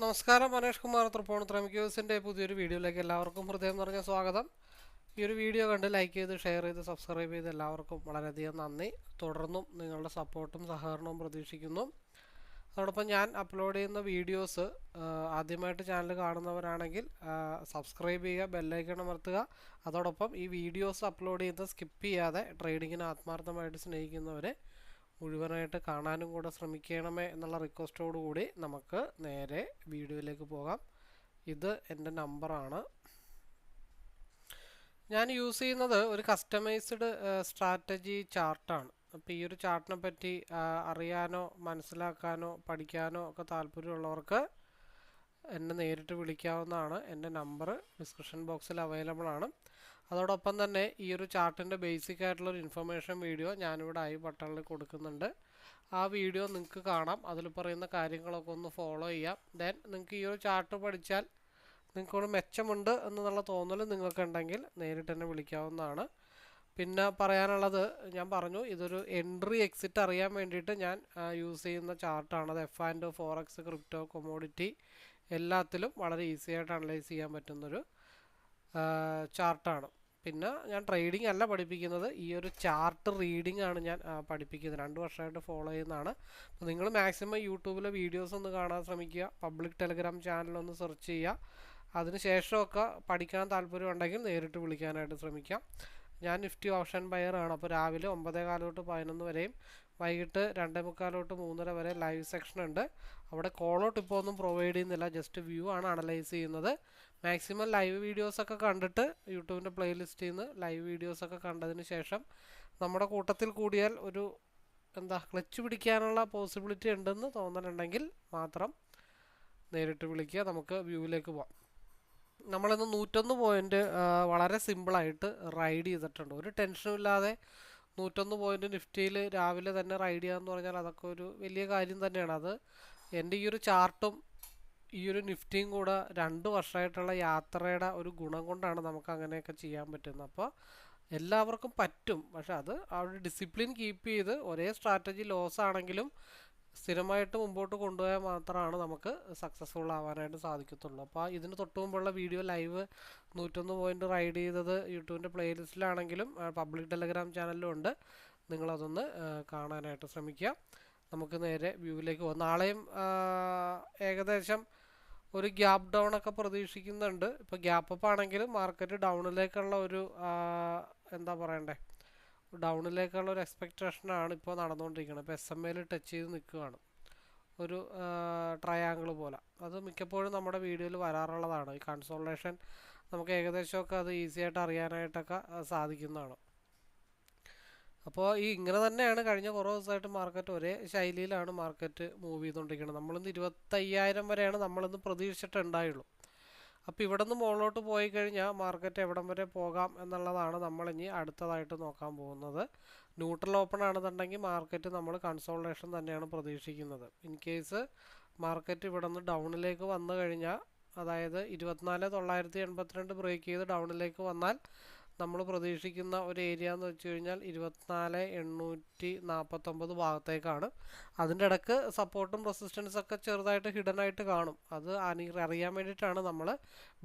നമസ്കാരം മനേഷ് കുമാർ തൃപ്പൂണിത്തുറ ക്യൂസിന്റെ പുതിയൊരു വീഡിയോയിലേക്ക് എല്ലാവർക്കും ഹൃദയം നിറഞ്ഞ സ്വാഗതം. ഈ ഒരു വീഡിയോ കണ്ട് ലൈക്ക് ചെയ്ത് ഷെയർ ചെയ്ത് സബ്സ്ക്രൈബ് ചെയ്ത് എല്ലാവർക്കും വളരെയധികം നന്ദി. തുടർന്നും നിങ്ങളുടെ സപ്പോർട്ടും സഹകരണവും പ്രതീക്ഷിക്കുന്നു. അതോടൊപ്പം ഞാൻ അപ്ലോഡ് ചെയ്യുന്ന വീഡിയോസ് ആദ്യമായിട്ട് ചാനൽ കാണുന്നവരാണെങ്കിൽ സബ്സ്ക്രൈബ് ചെയ്യുക ബെല്ലൈക്കൺ അമർത്തുക. അതോടൊപ്പം ഈ വീഡിയോസ് അപ്ലോഡ് ചെയ്ത് സ്കിപ്പ് ചെയ്യാതെ ട്രേഡിങ്ങിനെ ആത്മാർത്ഥമായിട്ട് സ്നേഹിക്കുന്നവരെ മുഴുവനായിട്ട് കാണാനും കൂടെ ശ്രമിക്കണമേ എന്നുള്ള റിക്വസ്റ്റോടു കൂടി നമുക്ക് നേരെ വീഡിയോയിലേക്ക് പോകാം. ഇത് എന്റെ നമ്പറാണ്. ഞാൻ യൂസ് ചെയ്യുന്നത് ഒരു കസ്റ്റമൈസ്ഡ് സ്ട്രാറ്റജി ചാർട്ടാണ്. അപ്പോൾ ഈ ഒരു ചാർട്ടിനെ പറ്റി അറിയാനോ മനസ്സിലാക്കാനോ പഠിക്കാനോ ഒക്കെ താല്പര്യമുള്ളവർക്ക് എന്നെ നേരിട്ട് വിളിക്കാവുന്നതാണ്. എന്റെ നമ്പർ ഡിസ്ക്രിപ്ഷൻ ബോക്സിൽ അവൈലബിൾ ആണ്. അതോടൊപ്പം തന്നെ ഈ ഒരു ചാർട്ടിന്റെ ബേസിക് ആയിട്ടുള്ള ഒരു ഇൻഫർമേഷൻ വീഡിയോ ഞാനിവിടെ ഐ ബട്ടണിൽ കൊടുക്കുന്നുണ്ട്. ആ വീഡിയോ നിങ്ങൾക്ക് കാണാം. അതിൽ പറയുന്ന കാര്യങ്ങളൊക്കെ ഒന്ന് ഫോളോ ചെയ്യാം. ദെൻ നിങ്ങൾക്ക് ഈ ഒരു ചാർട്ട് പഠിച്ചാൽ നിങ്ങൾക്കൊരു മെച്ചമുണ്ട് എന്നുള്ള തോന്നൽ നിങ്ങൾക്കുണ്ടെങ്കിൽ നേരിട്ട് തന്നെ വിളിക്കാവുന്നതാണ്. പിന്നെ പറയാനുള്ളത് ഞാൻ പറഞ്ഞു ഇതൊരു എൻട്രി എക്സിറ്റ് അറിയാൻ വേണ്ടിയിട്ട് ഞാൻ യൂസ് ചെയ്യുന്ന ചാർട്ടാണ്. അത് F and forex crypto commodity എല്ലാത്തിലും വളരെ ഈസി ആയിട്ട് അനലൈസ് ചെയ്യാൻ പറ്റുന്നൊരു ചാർട്ടാണ്. പിന്നെ ഞാൻ ട്രേഡിംഗ് അല്ല പഠിപ്പിക്കുന്നത് ഈ ഒരു ചാർട്ട് റീഡിംഗ് ആണ് ഞാൻ പഠിപ്പിക്കുന്നത്. രണ്ട് വർഷമായിട്ട് ഫോളോ ചെയ്യുന്നതാണ്. അപ്പോൾ നിങ്ങൾ മാക്സിമം യൂട്യൂബിലെ വീഡിയോസ് ഒന്ന് കാണാൻ ശ്രമിക്കുക പബ്ലിക് ടെലിഗ്രാം ചാനലൊന്ന് സെർച്ച് ചെയ്യുക. അതിനുശേഷമൊക്കെ പഠിക്കാൻ താല്പര്യമുണ്ടെങ്കിൽ നേരിട്ട് വിളിക്കാനായിട്ട് ശ്രമിക്കാം. ഞാൻ നിഫ്റ്റി ഓപ്ഷൻ ബയറാണ്. അപ്പോൾ രാവിലെ ഒമ്പതേ കാലം തൊട്ട് പതിനൊന്ന് വരെയും വൈകിട്ട് രണ്ടേ മുക്കാലോട്ട് മൂന്നര വരെ ലൈവ് സെക്ഷൻ ഉണ്ട്. അവിടെ കോളോട്ട് ഇപ്പോൾ ഒന്നും പ്രൊവൈഡ് ചെയ്യുന്നില്ല ജസ്റ്റ് വ്യൂ ആണ് അനലൈസ് ചെയ്യുന്നത്. മാക്സിമം ലൈവ് വീഡിയോസൊക്കെ കണ്ടിട്ട് യൂട്യൂബിന്റെ പ്ലേലിസ്റ്റിൽ നിന്ന് ലൈവ് വീഡിയോസൊക്കെ കണ്ടതിന് ശേഷം നമ്മുടെ കൂട്ടത്തിൽ കൂടിയാൽ ഒരു എന്താ ക്ലച്ച് പിടിക്കാനുള്ള പോസിബിലിറ്റി ഉണ്ടെന്ന് തോന്നലുണ്ടെങ്കിൽ മാത്രം നേരിട്ട് വിളിക്കുക. നമുക്ക് വ്യൂവിലേക്ക് പോവാം. നമ്മളിന്ന് നൂറ്റൊന്ന് പോയിന്റ് വളരെ സിമ്പിളായിട്ട് റൈഡ് ചെയ്തിട്ടുണ്ട്. ഒരു ടെൻഷനും ഇല്ലാതെ നൂറ്റൊന്ന് പോയിന്റ് നിഫ്റ്റിയിൽ രാവിലെ തന്നെ റൈഡ് ചെയ്യാന്ന് പറഞ്ഞാൽ അതൊക്കെ ഒരു വലിയ കാര്യം തന്നെയാണ്. അത് എന്റെ ഈ ഒരു ചാർട്ടും ഈ ഒരു നിഫ്റ്റിയും കൂടെ രണ്ട് വർഷമായിട്ടുള്ള യാത്രയുടെ ഒരു ഗുണം കൊണ്ടാണ് നമുക്ക് അങ്ങനെയൊക്കെ ചെയ്യാൻ പറ്റുന്നത്. അപ്പോൾ എല്ലാവർക്കും പറ്റും. പക്ഷെ അത് ആ ഒരു ഡിസിപ്ലിൻ കീപ്പ് ചെയ്ത് ഒരേ സ്ട്രാറ്റജി ലോസ് ആണെങ്കിലും സ്ഥിരമായിട്ട് മുമ്പോട്ട് കൊണ്ടുപോയാൽ മാത്രമാണ് നമുക്ക് സക്സസ്ഫുൾ ആവാനായിട്ട് സാധിക്കത്തുള്ളൂ. അപ്പോൾ ഇതിന് തൊട്ട് മുമ്പുള്ള വീഡിയോ ലൈവ് നൂറ്റൊന്ന് പോയിന്റ് റൈഡ് ചെയ്തത് യൂട്യൂബിന്റെ പ്ലേലിസ്റ്റിലാണെങ്കിലും പബ്ലിക് ടെലഗ്രാം ചാനലിലും ഉണ്ട്. നിങ്ങളതൊന്ന് കാണാനായിട്ട് ശ്രമിക്കുക. നമുക്ക് നേരെ വ്യൂവിലേക്ക് പോകാം നാളെയും ഏകദേശം ഒരു ഗ്യാപ്പ് ഡൗൺ ഒക്കെ പ്രതീക്ഷിക്കുന്നുണ്ട്. ഇപ്പോൾ ഗ്യാപ്പ് അപ്പ് ആണെങ്കിലും മാർക്കറ്റ് ഡൗണിലേക്കുള്ള ഒരു എന്താ പറയണ്ടേ? ഡൗണിലേക്കുള്ള ഒരു എക്സ്പെക്റ്റേഷനാണ് ഇപ്പോൾ നടന്നുകൊണ്ടിരിക്കുന്നത് ഇപ്പോൾ എസ് എം എയിൽ ടച്ച് ചെയ്ത് നിൽക്കുകയാണ്. ഒരു ട്രയാങ്കിൾ പോലെ. അത് മിക്കപ്പോഴും നമ്മുടെ വീഡിയോയിൽ വരാറുള്ളതാണ്. ഈ കൺസോളേഷൻ നമുക്ക് ഏകദേശമൊക്കെ അത് ഈസി ആയിട്ട് അറിയാനായിട്ടൊക്കെ സാധിക്കുന്നതാണ്. അപ്പോൾ ഈ ഇങ്ങനെ തന്നെയാണ് കഴിഞ്ഞ കുറേ ദിവസമായിട്ട് മാർക്കറ്റ് ഒരേ ശൈലിയിലാണ് മാർക്കറ്റ് മൂവ് ചെയ്തുകൊണ്ടിരിക്കുന്നത് നമ്മളിന്ന് ഇരുപത്തയ്യായിരം വരെയാണ് നമ്മളിന്ന് പ്രതീക്ഷിച്ചിട്ടുണ്ടായുള്ളൂ. അപ്പോൾ ഇവിടെ നിന്ന് മുകളിലോട്ട് പോയി കഴിഞ്ഞാൽ മാർക്കറ്റ് എവിടം വരെ പോകാം എന്നുള്ളതാണ് നമ്മൾ ഇനി അടുത്തതായിട്ട് നോക്കാൻ പോകുന്നത്. ന്യൂട്രൽ ഓപ്പൺ ആണെന്നുണ്ടെങ്കിൽ മാർക്കറ്റ് നമ്മൾ കൺസോൾട്ടേഷൻ തന്നെയാണ് പ്രതീക്ഷിക്കുന്നത്. ഇൻ കേസ് മാർക്കറ്റ് ഇവിടെ നിന്ന് ഡൗണിലേക്ക് വന്നു കഴിഞ്ഞാൽ അതായത് ഇരുപത്തിനാല് തൊള്ളായിരത്തി എൺപത്തിരണ്ട് ബ്രേക്ക് ചെയ്ത് ഡൗണിലേക്ക് വന്നാൽ നമ്മൾ പ്രതീക്ഷിക്കുന്ന ഒരു ഏരിയ എന്ന് വെച്ച് കഴിഞ്ഞാൽ ഇരുപത്തിനാല് എണ്ണൂറ്റി നാൽപ്പത്തൊമ്പത് ഭാഗത്തേക്കാണ്. അതിന്റെ ഇടയ്ക്ക് സപ്പോർട്ടും റെസിസ്റ്റൻസൊക്കെ ചെറുതായിട്ട് ഹിഡൻ ആയിട്ട് കാണും. അത് അറിയാൻ വേണ്ടിയിട്ടാണ് നമ്മൾ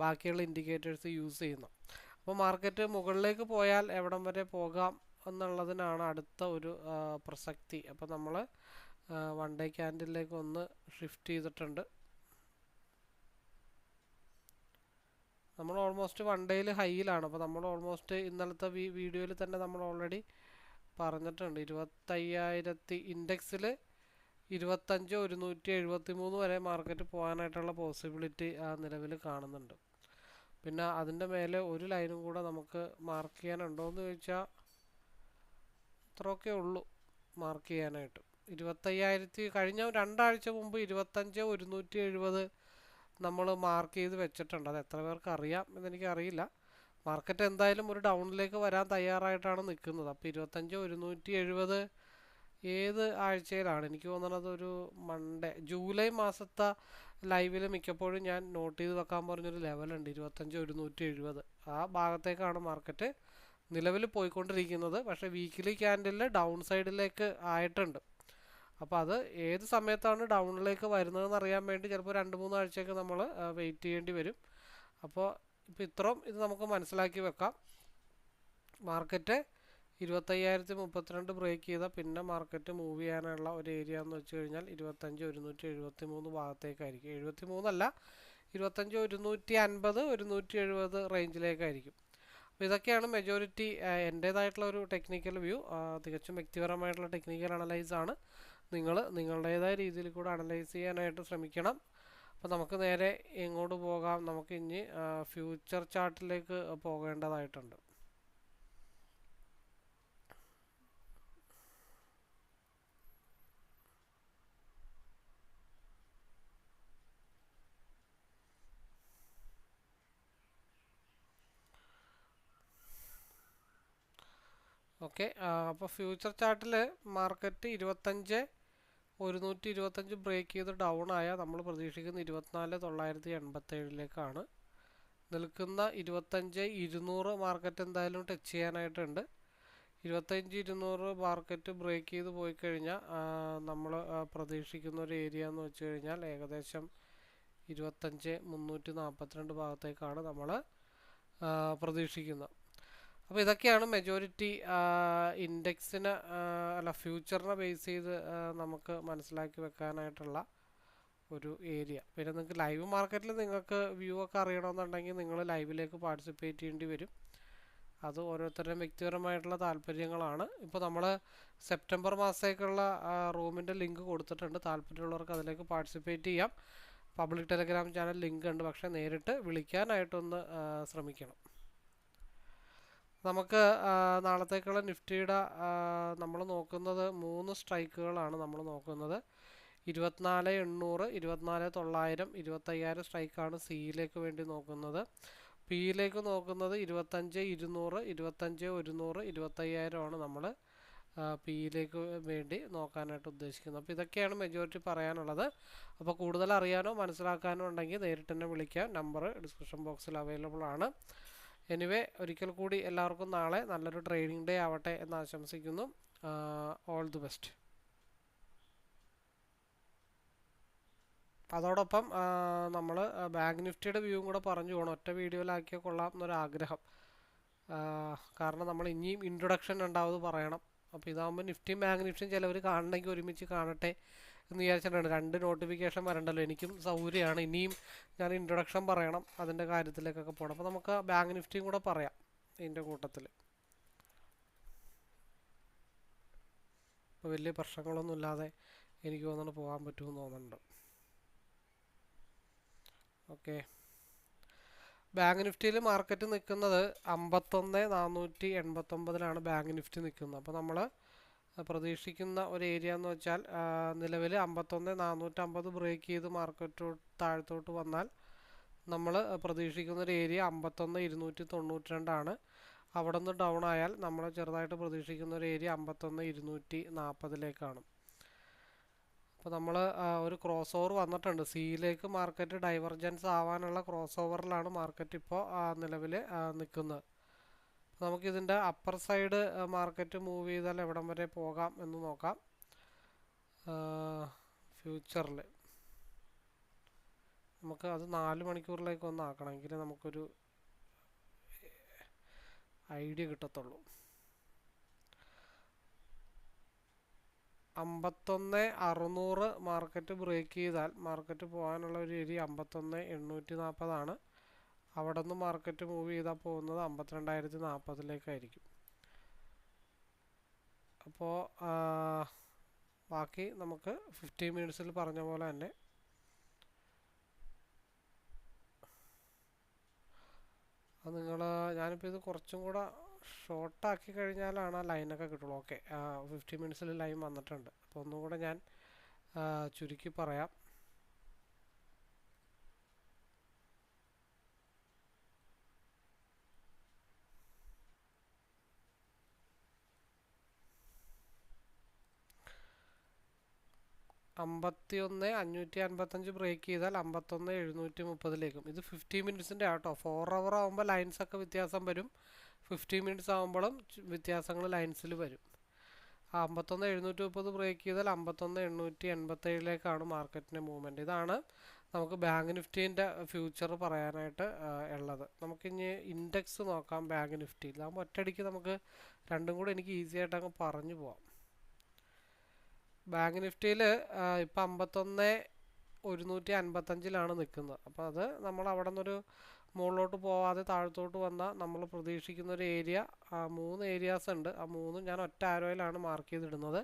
ബാക്കിയുള്ള ഇൻഡിക്കേറ്റേഴ്സ് യൂസ് ചെയ്യുന്നത്. അപ്പോൾ മാർക്കറ്റ് മുകളിലേക്ക് പോയാൽ എവിടം വരെ പോകാം എന്നുള്ളതിനാണ് അടുത്ത ഒരു പ്രസക്തി. അപ്പോൾ നമ്മൾ വൺ ഡേ ക്യാൻഡിലേക്ക് ഒന്ന് ഷിഫ്റ്റ് ചെയ്തിട്ടുണ്ട്. നമ്മൾ ഓൾമോസ്റ്റ് വൺ ഡേയിൽ ഹൈയിലാണ്. അപ്പോൾ നമ്മൾ ഓൾമോസ്റ്റ് ഇന്നലത്തെ വീഡിയോയിൽ തന്നെ നമ്മൾ ഓൾറെഡി പറഞ്ഞിട്ടുണ്ട്. ഇരുപത്തയ്യായിരത്തി ഇൻഡെക്സിൽ ഇരുപത്തഞ്ച് ഒരുന്നൂറ്റി എഴുപത്തി മൂന്ന് വരെ മാർക്കറ്റ് പോകാനായിട്ടുള്ള പോസിബിലിറ്റി ആ നിലവിൽ കാണുന്നുണ്ട്. പിന്നെ അതിന്റെ മേലെ ഒരു ലൈനും കൂടെ നമുക്ക് മാർക്ക് ചെയ്യാനുണ്ടോ എന്ന് ചോദിച്ചാൽ അത്രയൊക്കെ ഉള്ളൂ മാർക്ക് ചെയ്യാനായിട്ട്. ഇരുപത്തയ്യായിരത്തി കഴിഞ്ഞ രണ്ടാഴ്ച മുമ്പ് ഇരുപത്തഞ്ച് ഒരുന്നൂറ്റി എഴുപത് നമ്മൾ മാർക്ക് ചെയ്ത് വെച്ചിട്ടുണ്ട്. അത് എത്ര പേർക്ക് അറിയാം എന്നെനിക്ക് അറിയില്ല മാർക്കറ്റ് എന്തായാലും ഒരു ഡൗണിലേക്ക് വരാൻ തയ്യാറായിട്ടാണ് നിൽക്കുന്നത്. അപ്പോൾ ഇരുപത്തഞ്ച് ഒരുന്നൂറ്റി എഴുപത് ഏത് ആഴ്ചയിലാണ്? എനിക്ക് തോന്നുന്നത് ഒരു മൺഡേ ജൂലൈ മാസത്തെ ലൈവിൽ മിക്കപ്പോഴും ഞാൻ നോട്ട് ചെയ്ത് വെക്കാൻ പറഞ്ഞൊരു ലെവലുണ്ട് ഇരുപത്തഞ്ച് ഒരുന്നൂറ്റി എഴുപത്. ആ ഭാഗത്തേക്കാണ് മാർക്കറ്റ് നിലവിൽ പോയിക്കൊണ്ടിരിക്കുന്നത്. പക്ഷേ വീക്കിലി ക്യാൻഡിൽ ഡൗൺ സൈഡിലേക്ക് ആയിട്ടുണ്ട്. അപ്പോൾ അത് ഏത് സമയത്താണ് ഡൗണിലേക്ക് വരുന്നതെന്ന് അറിയാൻ വേണ്ടി ചിലപ്പോൾ രണ്ട് മൂന്ന് ആഴ്ചയൊക്കെ നമ്മൾ വെയിറ്റ് ചെയ്യേണ്ടി വരും. അപ്പോൾ ഇപ്പോൾ ഇത്രയും ഇത് നമുക്ക് മനസ്സിലാക്കി വെക്കാം. മാർക്കറ്റ് ഇരുപത്തയ്യായിരത്തി മുപ്പത്തിരണ്ട് ബ്രേക്ക് ചെയ്താൽ പിന്നെ മാർക്കറ്റ് മൂവ് ചെയ്യാനുള്ള ഒരു ഏരിയ എന്ന് വെച്ച് കഴിഞ്ഞാൽ ഇരുപത്തഞ്ച് ഒരുന്നൂറ്റി എഴുപത്തി മൂന്ന് ഭാഗത്തേക്കായിരിക്കും. എഴുപത്തി മൂന്നല്ല ഇരുപത്തഞ്ച് ഒരുന്നൂറ്റി അൻപത് ഒരുന്നൂറ്റി എഴുപത് റേഞ്ചിലേക്കായിരിക്കും അപ്പോൾ ഇതൊക്കെയാണ് മെജോറിറ്റി എന്റേതായിട്ടുള്ള ഒരു ടെക്നിക്കൽ വ്യൂ തികച്ചും വ്യക്തിപരമായിട്ടുള്ള ടെക്നിക്കൽ അനലൈസ് ആണ്. നിങ്ങൾ നിങ്ങളുടേതായ രീതിയിൽ കൂടെ അനലൈസ് ചെയ്യാനായിട്ട് ശ്രമിക്കണം. അപ്പോൾ നമുക്ക് നേരെ എങ്ങോട്ട് പോകാം? നമുക്ക് ഇനി ഫ്യൂച്ചർ ചാർട്ടിലേക്ക് പോകേണ്ടതായിട്ടുണ്ട്. ഓക്കെ അപ്പോൾ ഫ്യൂച്ചർ ചാർട്ടിൽ മാർക്കറ്റ് ഇരുപത്തഞ്ച് ഒരുന്നൂറ്റി ഇരുപത്തഞ്ച് ബ്രേക്ക് ചെയ്ത് ഡൗൺ ആയ നമ്മൾ പ്രതീക്ഷിക്കുന്ന ഇരുപത്തിനാല് തൊള്ളായിരത്തി എൺപത്തേഴിലേക്കാണ് നിൽക്കുന്ന ഇരുപത്തഞ്ച് ഇരുന്നൂറ് മാർക്കറ്റ് എന്തായാലും ടച്ച് ചെയ്യാനായിട്ടുണ്ട്. ഇരുപത്തഞ്ച് ഇരുന്നൂറ് മാർക്കറ്റ് ബ്രേക്ക് ചെയ്ത് പോയി കഴിഞ്ഞാൽ നമ്മൾ പ്രതീക്ഷിക്കുന്ന ഒരു ഏരിയ എന്ന് വെച്ച് കഴിഞ്ഞാൽ ഏകദേശം ഇരുപത്തഞ്ച് മുന്നൂറ്റി നാൽപ്പത്തിരണ്ട് ഭാഗത്തേക്കാണ് നമ്മൾ പ്രതീക്ഷിക്കുന്നത്. അപ്പോൾ ഇതൊക്കെയാണ് മെജോറിറ്റി ഇൻഡെക്സിന് അല്ല ഫ്യൂച്ചറിനെ ബേസ് ചെയ്ത് നമുക്ക് മനസ്സിലാക്കി വെക്കാനായിട്ടുള്ള ഒരു ഏരിയ. പിന്നെ നിങ്ങൾക്ക് ലൈവ് മാർക്കറ്റിൽ നിങ്ങൾക്ക് വ്യൂ ഒക്കെ അറിയണമെന്നുണ്ടെങ്കിൽ നിങ്ങൾ ലൈവിലേക്ക് പാർട്ടിസിപ്പേറ്റ് ചെയ്യേണ്ടി വരും. അത് ഓരോരുത്തരുടെയും വ്യക്തിപരമായിട്ടുള്ള താല്പര്യങ്ങളാണ്. ഇപ്പോൾ നമ്മൾ സെപ്റ്റംബർ മാസത്തേക്കുള്ള റൂമിന്റെ ലിങ്ക് കൊടുത്തിട്ടുണ്ട്. താല്പര്യമുള്ളവർക്ക് അതിലേക്ക് പാർട്ടിസിപ്പേറ്റ് ചെയ്യാം. പബ്ലിക് ടെലഗ്രാം ചാനൽ ലിങ്ക് ഉണ്ട്. പക്ഷേ നേരിട്ട് വിളിക്കാനായിട്ടൊന്ന് ശ്രമിക്കണം. നമുക്ക് നാളത്തേക്കുള്ള നിഫ്റ്റിയുടെ നമ്മൾ നോക്കുന്നത് മൂന്ന് സ്ട്രൈക്കുകളാണ് നമ്മൾ നോക്കുന്നത്. ഇരുപത്തിനാല് എണ്ണൂറ് ഇരുപത്തിനാല് തൊള്ളായിരം ഇരുപത്തയ്യായിരം സ്ട്രൈക്കാണ് സിയിലേക്ക് വേണ്ടി നോക്കുന്നത്. പിയിലേക്ക് നോക്കുന്നത് ഇരുപത്തഞ്ച് ഇരുന്നൂറ് ഇരുപത്തഞ്ച് ഒരുന്നൂറ് ഇരുപത്തയ്യായിരമാണ് നമ്മൾ പിയിലേക്ക് വേണ്ടി നോക്കാനായിട്ട് ഉദ്ദേശിക്കുന്നത്. അപ്പോൾ ഇതൊക്കെയാണ് മെജോറിറ്റി പറയാനുള്ളത്. അപ്പോൾ കൂടുതൽ അറിയാനോ മനസ്സിലാക്കാനോ ഉണ്ടെങ്കിൽ നേരിട്ട് തന്നെ വിളിക്കാം. നമ്പർ ഡിസ്ക്രിപ്ഷൻ ബോക്സിൽ അവൈലബിൾ ആണ്. എനിവേ ഒരിക്കൽ കൂടി എല്ലാവർക്കും നാളെ നല്ലൊരു ട്രെയിനിങ് ഡേ ആവട്ടെ എന്ന് ആശംസിക്കുന്നു. ഓൾ ദി ബെസ്റ്റ് അതോടൊപ്പം നമ്മൾ ബാങ്ക് നിഫ്റ്റിയുടെ വ്യൂവും കൂടെ പറഞ്ഞു പോകണം ഒറ്റ വീഡിയോയിലാക്കിയാൽ കൊള്ളാം എന്നൊരാഗ്രഹം. കാരണം നമ്മൾ ഇനിയും ഇൻട്രൊഡക്ഷൻ ഉണ്ടാവും പറയണം. അപ്പോൾ ഇതാകുമ്പോൾ നിഫ്റ്റിയും ബാങ്ക് നിഫ്റ്റിയും ചിലവർ കാണണമെങ്കിൽ ഒരുമിച്ച് കാണട്ടെ. എന്ന് വിചാരിച്ചിട്ടാണ്. രണ്ട് നോട്ടിഫിക്കേഷൻ വരണ്ടല്ലോ. എനിക്കും സൗകര്യമാണ് ഇനിയും ഞാൻ ഇൻട്രൊഡക്ഷൻ പറയണം അതിന്റെ കാര്യത്തിലേക്കൊക്കെ പോകണം. അപ്പോൾ നമുക്ക് ബാങ്ക് നിഫ്റ്റിയും കൂടെ പറയാം ഇതിന്റെ കൂട്ടത്തിൽ. ഇപ്പോൾ വലിയ പ്രശ്നങ്ങളൊന്നും ഇല്ലാതെ എനിക്ക് തോന്നുന്നു പോകാൻ പറ്റുമെന്ന് തോന്നുന്നുണ്ട്. ഓക്കെ. ബാങ്ക് നിഫ്റ്റിയിൽ മാർക്കറ്റ് നിൽക്കുന്നത് അമ്പത്തൊന്ന് നാനൂറ്റി എൺപത്തൊമ്പതിലാണ് ബാങ്ക് നിഫ്റ്റി നിൽക്കുന്നത്. അപ്പോൾ നമ്മൾ പ്രതീക്ഷിക്കുന്ന ഒരു ഏരിയ എന്ന് വെച്ചാൽ നിലവിൽ അമ്പത്തൊന്ന് നാനൂറ്റമ്പത് ബ്രേക്ക് ചെയ്ത് മാർക്കറ്റ് താഴത്തോട്ട് വന്നാൽ നമ്മൾ പ്രതീക്ഷിക്കുന്ന ഒരു ഏരിയ അമ്പത്തൊന്ന് ഇരുന്നൂറ്റി തൊണ്ണൂറ്റി രണ്ടാണ് അവിടെ നിന്ന് ഡൗൺ ആയാൽ നമ്മൾ ചെറുതായിട്ട് പ്രതീക്ഷിക്കുന്ന ഒരു ഏരിയ അമ്പത്തൊന്ന് ഇരുന്നൂറ്റി നാൽപ്പതിലേക്കാണ്. അപ്പോൾ നമ്മൾ ഒരു ക്രോസ് ഓവർ വന്നിട്ടുണ്ട് സിയിലേക്ക് മാർക്കറ്റ് ഡൈവർജൻസ് ആവാനുള്ള ക്രോസ് ഓവറിലാണ് മാർക്കറ്റ് ഇപ്പോൾ നിലവിൽ നിൽക്കുന്നത്. നമുക്കിതിന്റെ അപ്പർ സൈഡ് മാർക്കറ്റ് മൂവ് ചെയ്താൽ എവിടം വരെ പോകാം എന്ന് നോക്കാം. ഫ്യൂച്ചറിൽ നമുക്ക് അത് നാല് മണിക്കൂറിലേക്ക് ഒന്ന് ആക്കണമെങ്കിൽ നമുക്കൊരു ഐഡിയ കിട്ടത്തുള്ളൂ. അമ്പത്തൊന്ന് അറുന്നൂറ് മാർക്കറ്റ് ബ്രേക്ക് ചെയ്താൽ മാർക്കറ്റ് പോകാനുള്ള ഒരു ഏരിയ അമ്പത്തൊന്ന് എണ്ണൂറ്റി നാൽപ്പതാണ് അവിടെ നിന്ന് മാർക്കറ്റ് മൂവ് ചെയ്താൽ പോകുന്നത് അമ്പത്തിരണ്ടായിരത്തി നാൽപ്പതിലേക്കായിരിക്കും അപ്പോൾ ബാക്കി നമുക്ക് ഫിഫ്റ്റീൻ മിനിറ്റ്സിൽ പറഞ്ഞ പോലെ തന്നെ അത് നിങ്ങൾ ഞാനിപ്പോൾ ഇത് കുറച്ചും കൂടെ ഷോർട്ടാക്കി കഴിഞ്ഞാലാണ് ആ ലൈനൊക്കെ കിട്ടുള്ളൂ. ഓക്കെ ഫിഫ്റ്റി മിനിറ്റ്സിൽ ലൈൻ വന്നിട്ടുണ്ട്. അപ്പോൾ ഒന്നും കൂടെ ഞാൻ ചുരുക്കി പറയാം. അമ്പത്തി അഞ്ഞൂറ്റി അൻപത്തഞ്ച് ബ്രേക്ക് ചെയ്താൽ അമ്പത്തൊന്ന് എഴുന്നൂറ്റി മുപ്പതിലേക്കും ഇത് ഫിഫ്റ്റി മിനിറ്റ്സിന്റെ ആട്ടോ. ഫോർ അവർ ആകുമ്പോൾ ലൈൻസൊക്കെ വ്യത്യാസം വരും. ഫിഫ്റ്റി മിനിറ്റ്സ് ആകുമ്പോഴും വ്യത്യാസങ്ങൾ ലൈൻസിൽ വരും. അമ്പത്തൊന്ന് എഴുന്നൂറ്റി മുപ്പത് ബ്രേക്ക് ചെയ്താൽ അമ്പത്തൊന്ന് എണ്ണൂറ്റി എൺപത്തേഴിലേക്കാണ് മാർക്കറ്റിന്റെ മൂവ്മെന്റ് ഇതാണ് നമുക്ക് ബാങ്ക് നിഫ്റ്റീന്റെ ഫ്യൂച്ചർ പറയാനായിട്ട് ഉള്ളത്. നമുക്കിനി ഇൻഡെക്സ് നോക്കാം ബാങ്ക് നിഫ്റ്റി ഇതാകുമ്പോൾ ഒറ്റയടിക്ക് നമുക്ക് രണ്ടും കൂടെ എനിക്ക് ഈസി ആയിട്ട് അങ്ങ് പറഞ്ഞു പോവാം. ബാങ്ക് നിഫ്റ്റിയിൽ ഇപ്പം അമ്പത്തൊന്ന് ഒരുന്നൂറ്റി അൻപത്തഞ്ചിലാണ് നിൽക്കുന്നത് അപ്പോൾ അത് നമ്മൾ അവിടെ നിന്നൊരു മുകളിലോട്ട് പോവാതെ താഴത്തോട്ട് വന്നാൽ നമ്മൾ പ്രതീക്ഷിക്കുന്ന ഒരു ഏരിയ മൂന്ന് ഏരിയാസ് ഉണ്ട്. ആ മൂന്നും ഞാൻ ഒറ്റ ആരോയിലാണ് മാർക്ക് ചെയ്തിടുന്നത്.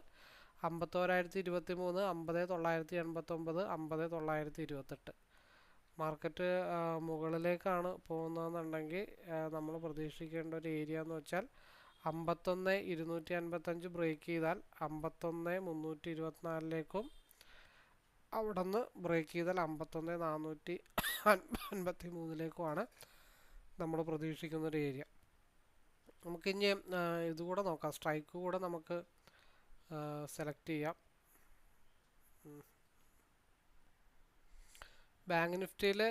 അമ്പത്തോരായിരത്തി ഇരുപത്തി മൂന്ന് അമ്പത് തൊള്ളായിരത്തി എൺപത്തൊമ്പത് അമ്പത് തൊള്ളായിരത്തി ഇരുപത്തെട്ട് മാർക്കറ്റ് മുകളിലേക്കാണ് പോകുന്നതെന്നുണ്ടെങ്കിൽ നമ്മൾ പ്രതീക്ഷിക്കേണ്ട ഒരു ഏരിയ എന്ന് വെച്ചാൽ അമ്പത്തൊന്ന് ഇരുന്നൂറ്റി അൻപത്തഞ്ച് ബ്രേക്ക് ചെയ്താൽ അമ്പത്തൊന്ന് മുന്നൂറ്റി ഇരുപത്തിനാലിലേക്കും അവിടെ നിന്ന് ബ്രേക്ക് ചെയ്താൽ അമ്പത്തൊന്ന് നാനൂറ്റി അൻപത്തി മൂന്നിലേക്കുമാണ് നമ്മൾ പ്രതീക്ഷിക്കുന്ന ഒരു ഏരിയ നമുക്കിനി ഇതുകൂടെ നോക്കാം. സ്ട്രൈക്ക് കൂടെ നമുക്ക് സെലക്ട് ചെയ്യാം. ബാങ്ക് നിഫ്റ്റിയിൽ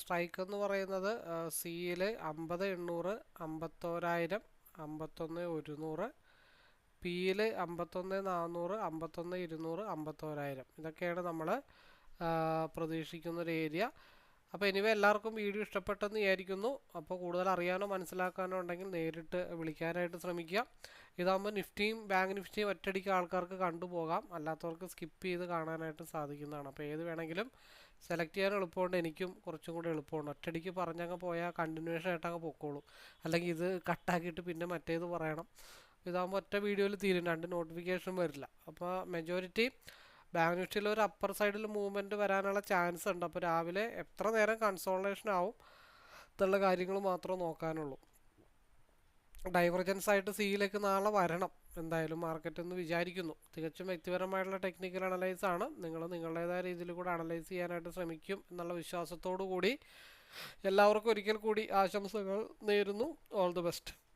സ്ട്രൈക്ക് എന്ന് പറയുന്നത് സിയിൽ അമ്പത് എണ്ണൂറ് അമ്പത്തോരായിരം അമ്പത്തൊന്ന് ഒരുന്നൂറ് പിയിൽ അമ്പത്തൊന്ന് നാനൂറ് അമ്പത്തൊന്ന് ഇരുന്നൂറ് അമ്പത്തോരായിരം. ഇതൊക്കെയാണ് നമ്മൾ പ്രതീക്ഷിക്കുന്ന ഒരു ഏരിയ. അപ്പോൾ എനിവേ എല്ലാവർക്കും വീഡിയോ ഇഷ്ടപ്പെട്ടെന്ന് വിചാരിക്കുന്നു. അപ്പോൾ കൂടുതൽ അറിയാനോ മനസ്സിലാക്കാനോ ഉണ്ടെങ്കിൽ നേരിട്ട് വിളിക്കാനായിട്ട് ശ്രമിക്കുക. ഇതാകുമ്പോൾ നിഫ്റ്റിയും ബാങ്ക് നിഫ്റ്റിയും ഒറ്റയടിക്ക് ആൾക്കാർക്ക് കണ്ടുപോകാം. അല്ലാത്തവർക്ക് സ്കിപ്പ് ചെയ്ത് കാണാനായിട്ട് സാധിക്കുന്നതാണ്. അപ്പോൾ ഏത് വേണമെങ്കിലും സെലക്ട് ചെയ്യാൻ എളുപ്പമുണ്ട്. എനിക്കും കുറച്ചും കൂടി എളുപ്പമുണ്ട്. ഒറ്റയടിക്ക് പറഞ്ഞങ്ങ് പോയാൽ കണ്ടിന്യൂഷൻ ആയിട്ട് അങ്ങ് പൊക്കോളും. അല്ലെങ്കിൽ ഇത് കട്ടാക്കിയിട്ട് പിന്നെ മറ്റേത് പറയണം. ഇതാകുമ്പോൾ ഒറ്റ വീഡിയോയിൽ തീരും. രണ്ട് നോട്ടിഫിക്കേഷൻ വരില്ല. അപ്പോൾ മെജോറിറ്റി ബാങ്ക് നിഫ്റ്റിയിൽ ഒരു അപ്പർ സൈഡിൽ മൂവ്മെന്റ് വരാനുള്ള ചാൻസ് ഉണ്ട്. അപ്പോൾ രാവിലെ എത്ര നേരം കൺസോൾട്ടേഷൻ ആവും എന്നുള്ള കാര്യങ്ങൾ മാത്രമേ നോക്കാനുള്ളൂ. ഡൈവർജൻസ് ആയിട്ട് സിയിലേക്ക് നാളെ വരണം. എന്തായാലും മാർക്കറ്റ് എന്ന് വിചാരിക്കുന്നു. തികച്ചും വ്യക്തിപരമായിട്ടുള്ള ടെക്നിക്കൽ അനലൈസ് ആണ്. നിങ്ങൾ നിങ്ങളുടേതായ രീതിയിൽ കൂടെ അനലൈസ് ചെയ്യാനായിട്ട് ശ്രമിക്കും എന്നുള്ള വിശ്വാസത്തോടു കൂടി എല്ലാവർക്കും ഒരിക്കൽ കൂടി ആശംസകൾ നേരുന്നു. All the best